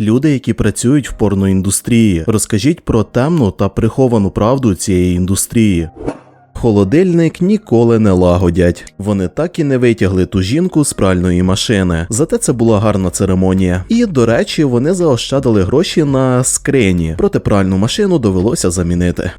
Люди, які працюють в порноіндустрії, розкажіть про темну та приховану правду цієї індустрії. Холодильник ніколи не лагодять. Вони так і не витягли ту жінку з пральної машини. Зате це була гарна церемонія. І до речі, вони заощадили гроші на скрині, проте пральну машину довелося замінити.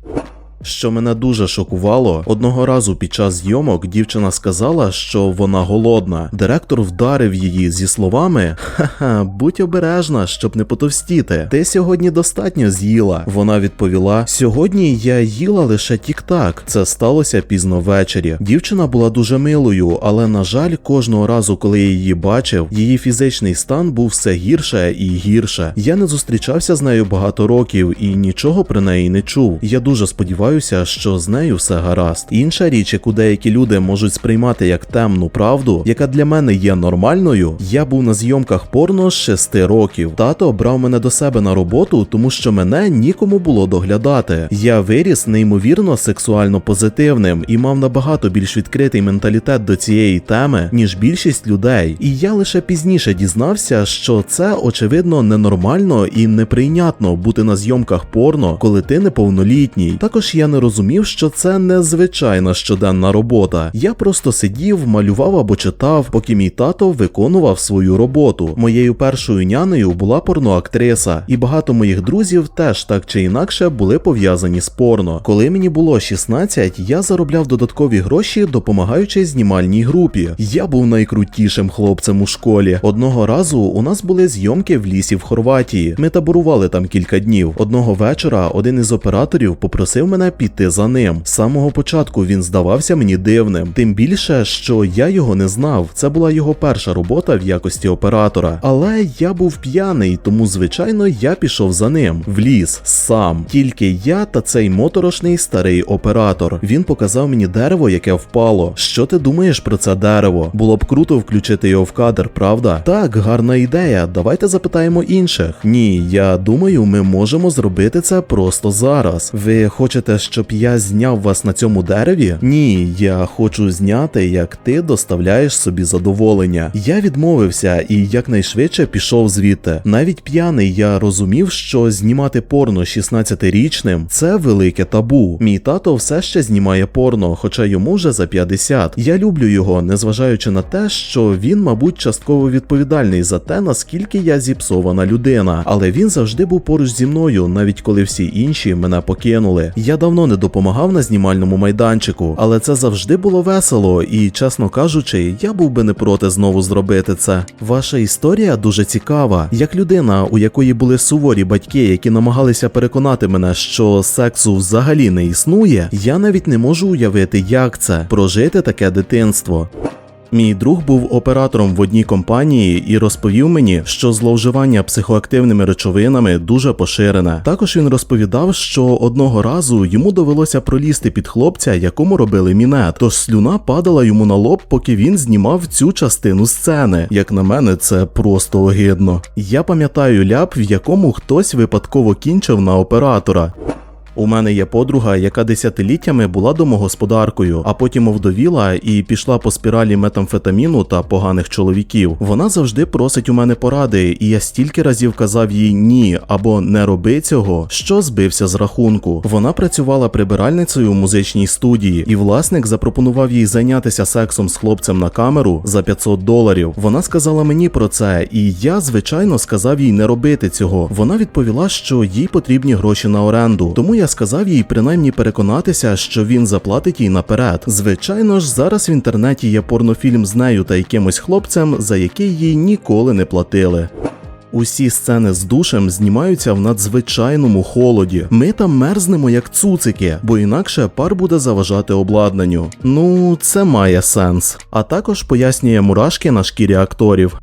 Що мене дуже шокувало, одного разу під час зйомок дівчина сказала, що вона голодна. Директор вдарив її зі словами: Ха-ха, будь обережна, щоб не потовстіти. Ти сьогодні достатньо з'їла. Вона відповіла: Сьогодні я їла лише тік-так. Це сталося пізно ввечері. Дівчина була дуже милою, але на жаль, кожного разу, коли я її бачив, її фізичний стан був все гірше і гірше. Я не зустрічався з нею багато років і нічого про неї не чув. Я дуже сподіваюся, що з нею все гаразд. Інша річ, яку деякі люди можуть сприймати як темну правду, яка для мене є нормальною. Я був на зйомках порно з 6 років. Тато брав мене до себе на роботу, тому що мене нікому було доглядати. Я виріс неймовірно сексуально позитивним і мав набагато більш відкритий менталітет до цієї теми, ніж більшість людей. І я лише пізніше дізнався, що це очевидно ненормально і неприйнятно бути на зйомках порно, коли ти неповнолітній. Також я не розумів, що це незвичайна щоденна робота. Я просто сидів, малював або читав, поки мій тато виконував свою роботу. Моєю першою нянею була порноактриса, і багато моїх друзів теж так чи інакше були пов'язані з порно. Коли мені було 16, я заробляв додаткові гроші, допомагаючи знімальній групі. Я був найкрутішим хлопцем у школі. Одного разу у нас були зйомки в лісі в Хорватії. Ми таборували там кілька днів. Одного вечора один із операторів попросив мене піти за ним. З самого початку він здавався мені дивним, тим більше, що я його не знав. Це була його перша робота в якості оператора. Але я був п'яний, тому звичайно я пішов за ним в ліс сам. Тільки я та цей моторошний старий оператор. Він показав мені дерево, яке впало. Що ти думаєш про це дерево? Було б круто включити його в кадр, правда? Так, гарна ідея. Давайте запитаємо інших. Ні, я думаю, ми можемо зробити це просто зараз. Ви хочете, щоб я зняв вас на цьому дереві? Ні, я хочу зняти, як ти доставляєш собі задоволення. Я відмовився і якнайшвидше пішов звідти. Навіть п'яний я розумів, що знімати порно 16-річним це велике табу. Мій тато все ще знімає порно, хоча йому вже за 50. Я люблю його, незважаючи на те, що він, мабуть, частково відповідальний за те, наскільки я зіпсована людина. Але він завжди був поруч зі мною, навіть коли всі інші мене покинули. Я давно не допомагав на знімальному майданчику, але це завжди було весело, і, чесно кажучи, я був би не проти знову зробити це. Ваша історія дуже цікава. Як людина, у якої були суворі батьки, які намагалися переконати мене, що сексу взагалі не існує, я навіть не можу уявити, як це прожити таке дитинство. Мій друг був оператором в одній компанії і розповів мені, що зловживання психоактивними речовинами дуже поширене. Також він розповідав, що одного разу йому довелося пролізти під хлопця, якому робили мінет. Тож слюна падала йому на лоб, поки він знімав цю частину сцени. Як на мене, це просто огидно. Я пам'ятаю ляп, в якому хтось випадково кінчив на оператора. У мене є подруга, яка десятиліттями була домогосподаркою, а потім овдовіла і пішла по спіралі метамфетаміну та поганих чоловіків. Вона завжди просить у мене поради, і я стільки разів казав їй ні або не роби цього, що збився з рахунку. Вона працювала прибиральницею у музичній студії, і власник запропонував їй зайнятися сексом з хлопцем на камеру за 500 доларів. Вона сказала мені про це, і я, звичайно, сказав їй не робити цього. Вона відповіла, що їй потрібні гроші на оренду. Тому я сказав їй принаймні переконатися, що він заплатить їй наперед. Звичайно ж, зараз в інтернеті є порнофільм з нею та якимось хлопцем, за який їй ніколи не платили. Усі сцени з душем знімаються в надзвичайному холоді. Ми там мерзнемо як цуцики, бо інакше пар буде заважати обладнанню. Ну, це має сенс. А також пояснює мурашки на шкірі акторів.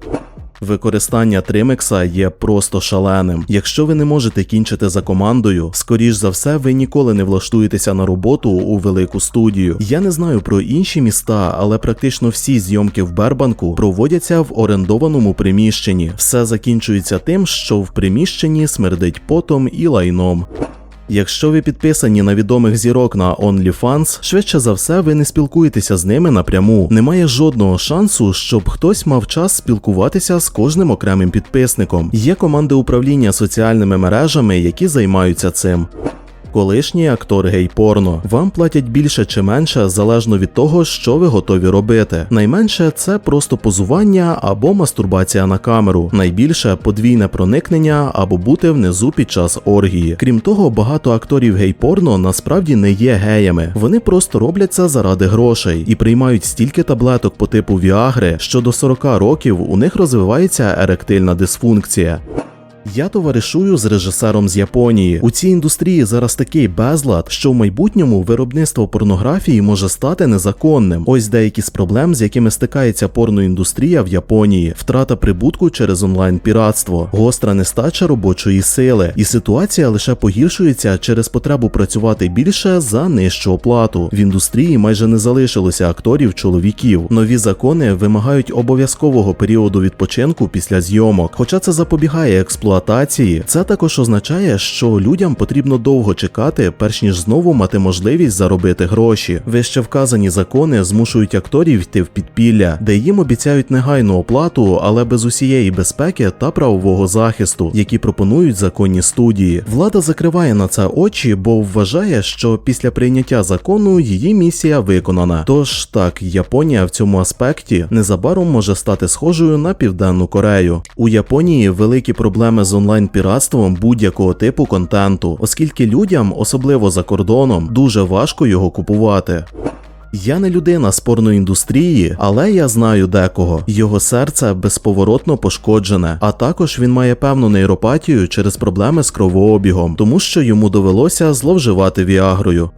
Використання тримекса є просто шаленим. Якщо ви не можете кінчити за командою, скоріш за все, ви ніколи не влаштуєтеся на роботу у велику студію. Я не знаю про інші міста, але практично всі зйомки в Бербанку проводяться в орендованому приміщенні. Все закінчується тим, що в приміщенні смердить потом і лайном. Якщо ви підписані на відомих зірок на OnlyFans, швидше за все ви не спілкуєтеся з ними напряму. Немає жодного шансу, щоб хтось мав час спілкуватися з кожним окремим підписником. Є команди управління соціальними мережами, які займаються цим. Колишній актор гей-порно. Вам платять більше чи менше залежно від того, що ви готові робити. Найменше це просто позування або мастурбація на камеру. Найбільше подвійне проникнення або бути внизу під час оргії. Крім того, багато акторів гей-порно насправді не є геями. Вони просто роблять це заради грошей і приймають стільки таблеток по типу Віагри, що до 40 років у них розвивається еректильна дисфункція. Я товаришую з режисером з Японії. У цій індустрії зараз такий безлад, що в майбутньому виробництво порнографії може стати незаконним. Ось деякі з проблем, з якими стикається порноіндустрія в Японії: втрата прибутку через онлайн піратство, гостра нестача робочої сили, і ситуація лише погіршується через потребу працювати більше за нижчу оплату. В індустрії майже не залишилося акторів чоловіків. Нові закони вимагають обов'язкового періоду відпочинку після зйомок, хоча це запобігає експлуатації експлуатації, це також означає, що людям потрібно довго чекати, перш ніж знову мати можливість заробити гроші. Вище вказані закони змушують акторів йти в підпілля, де їм обіцяють негайну оплату, але без усієї безпеки та правового захисту, які пропонують законні студії. Влада закриває на це очі, бо вважає, що після прийняття закону її місія виконана. Тож так, Японія в цьому аспекті незабаром може стати схожою на південну Корею. У Японії великі проблеми з онлайн-піратством будь-якого типу контенту, оскільки людям, особливо за кордоном, дуже важко його купувати. Я не людина з порноіндустрії, але я знаю декого. Його серце безповоротно пошкоджене, а також він має певну нейропатію через проблеми з кровообігом, тому що йому довелося зловживати віагрою.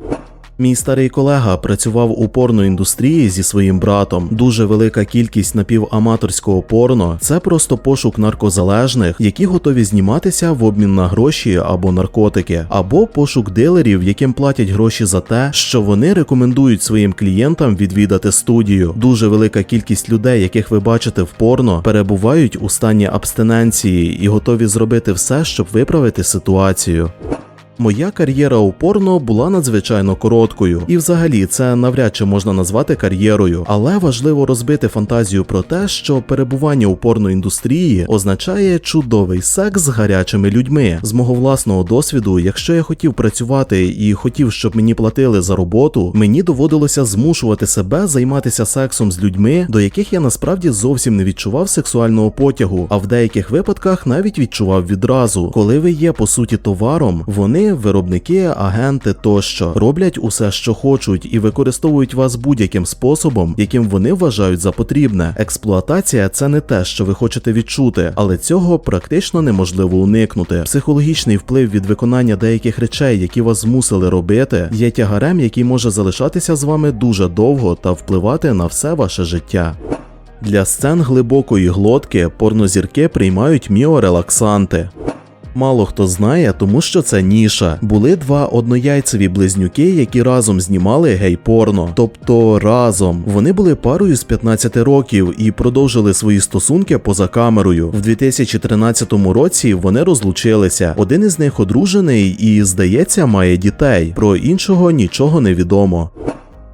Мій старий колега працював у порноіндустрії зі своїм братом. Дуже велика кількість напіваматорського порно це просто пошук наркозалежних, які готові зніматися в обмін на гроші або наркотики, або пошук дилерів, яким платять гроші за те, що вони рекомендують своїм клієнтам відвідати студію. Дуже велика кількість людей, яких ви бачите в порно, перебувають у стані абстиненції і готові зробити все, щоб виправити ситуацію. Моя кар'єра у порно була надзвичайно короткою, і взагалі це навряд чи можна назвати кар'єрою, але важливо розбити фантазію про те, що перебування у порноіндустрії означає чудовий секс з гарячими людьми. З мого власного досвіду, якщо я хотів працювати і хотів, щоб мені платили за роботу, мені доводилося змушувати себе займатися сексом з людьми, до яких я насправді зовсім не відчував сексуального потягу, а в деяких випадках навіть відчував відразу, коли ви є по суті товаром, вони виробники, агенти тощо роблять усе, що хочуть, і використовують вас будь-яким способом, яким вони вважають за потрібне. Експлуатація це не те, що ви хочете відчути, але цього практично неможливо уникнути. Психологічний вплив від виконання деяких речей, які вас змусили робити, є тягарем, який може залишатися з вами дуже довго та впливати на все ваше життя. Для сцен глибокої глотки порнозірки приймають міорелаксанти. Мало хто знає, тому що це ніша. Були два однояйцеві близнюки, які разом знімали гей-порно. Тобто разом вони були парою з 15 років і продовжили свої стосунки поза камерою. В 2013 році вони розлучилися. Один із них одружений і, здається, має дітей. Про іншого нічого не відомо.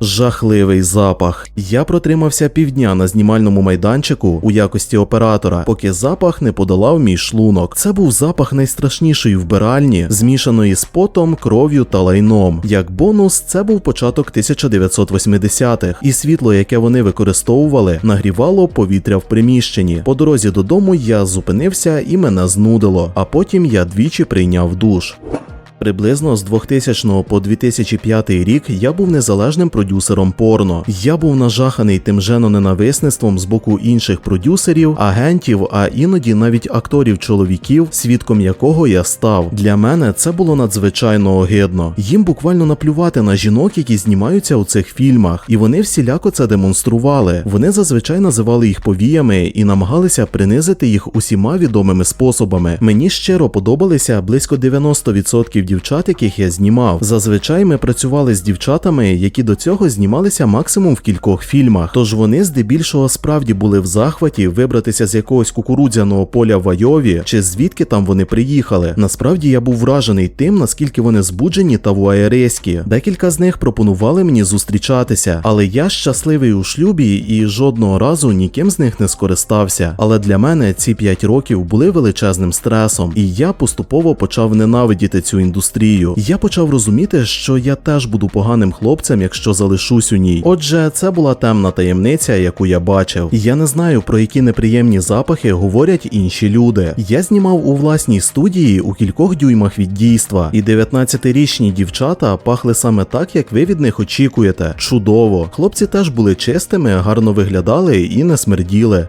Жахливий запах. Я протримався півдня на знімальному майданчику у якості оператора, поки запах не подолав мій шлунок. Це був запах найстрашнішої вбиральні, змішаної з потом, кров'ю та лайном. Як бонус, це був початок 1980-х, і світло, яке вони використовували, нагрівало повітря в приміщенні. По дорозі додому я зупинився і мене знудило, а потім я двічі прийняв душ. Приблизно з 2000 по 2005 рік я був незалежним продюсером порно. Я був нажаханий тим женоненависництвом з боку інших продюсерів, агентів, а іноді навіть акторів чоловіків, свідком якого я став. Для мене це було надзвичайно огидно. Їм буквально наплювати на жінок, які знімаються у цих фільмах, і вони всіляко це демонстрували. Вони зазвичай називали їх повіями і намагалися принизити їх усіма відомими способами. Мені щиро подобалися близько 90% дівчат, яких я знімав. Зазвичай ми працювали з дівчатами, які до цього знімалися максимум в кількох фільмах. Тож вони здебільшого справді були в захваті вибратися з якогось кукурудзяного поля в Айові, чи звідки там вони приїхали. Насправді я був вражений тим, наскільки вони збуджені та вуаєреські. Декілька з них пропонували мені зустрічатися, але я щасливий у шлюбі і жодного разу ніким з них не скористався. Але для мене ці 5 років були величезним стресом, і я поступово почав ненавидіти цю індустрію. Я почав розуміти, що я теж буду поганим хлопцем, якщо залишусь у ній. Отже, це була темна таємниця, яку я бачив. Я не знаю про які неприємні запахи говорять інші люди. Я знімав у власній студії у кількох дюймах від дійства, і 19-річні дівчата пахли саме так, як ви від них очікуєте. Чудово. Хлопці теж були чистими, гарно виглядали і не смерділи.